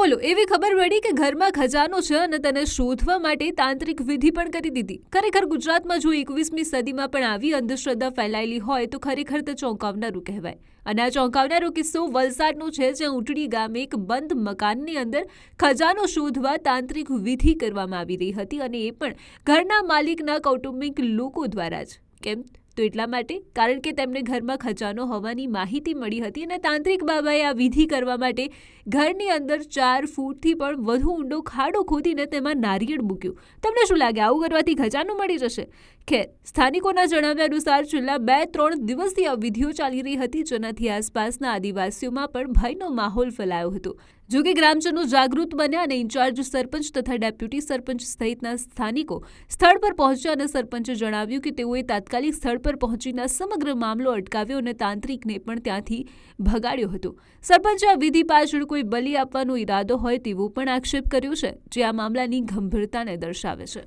બોલો, એવી ખબર પડી કે ઘરમાં ખજાનો છે અને તેને શોધવા માટે તાંત્રિક વિધિ પણ કરી દીધી. ખરેખર ગુજરાતમાં જો એકવીસમી સદીમાં પણ આવી અંધશ્રદ્ધા ફેલાયેલી હોય તો ખરેખર તે ચોંકાવનારું કહેવાય. અને આ ચોંકાવનારો કિસ્સો વલસાડનો છે, જ્યાં ઉટડી ગામે એક બંધ મકાનની અંદર ખજાનો શોધવા તાંત્રિક વિધિ કરવામાં આવી રહી હતી અને એ પણ ઘરના માલિકના કૌટુંબિક લોકો દ્વારા જ. કેમ? તો એટલા માટે, કારણ કે તેમને ઘરમાં ખજાનો હોવાની માહિતી મળી હતી અને તાંત્રિક બાબાએ આ વિધિ કરવા માટે ઘરની અંદર ચાર ફૂટથી પણ વધુ ઊંડો ખાડો ખોદીને તેમાં નારિયેળ મૂક્યું. તમને શું લાગે, આવું કરવાથી ખજાનો મળી જશે? ખેર, સ્થાનિકોના જણાવ્યા અનુસાર છેલ્લા બે ત્રણ દિવસથી આ વિધિઓ ચાલી રહી હતી, જેનાથી આસપાસના આદિવાસીઓમાં પણ ભયનો માહોલ ફેલાયો હતો. જો કે ગ્રામજનો જાગૃત બન્યા અને ઇન્ચાર્જ સરપંચ તથા ડેપ્યુટી સરપંચ સહિતના સ્થાનિકો સ્થળ પર પહોંચ્યા અને સરપંચે જણાવ્યું કે તેઓએ તાત્કાલિક સ્થળ પર પહોંચીને સમગ્ર મામલો અટકાવ્યો અને તાંત્રિકને પણ ત્યાંથી ભગાડ્યો હતો. સરપંચે આ વિધિ પાછળ કોઈ બલિ આપવાનો ઈરાદો હોય તેવો પણ આક્ષેપ કર્યો છે, જે આ મામલાની ગંભીરતાને દર્શાવે છે.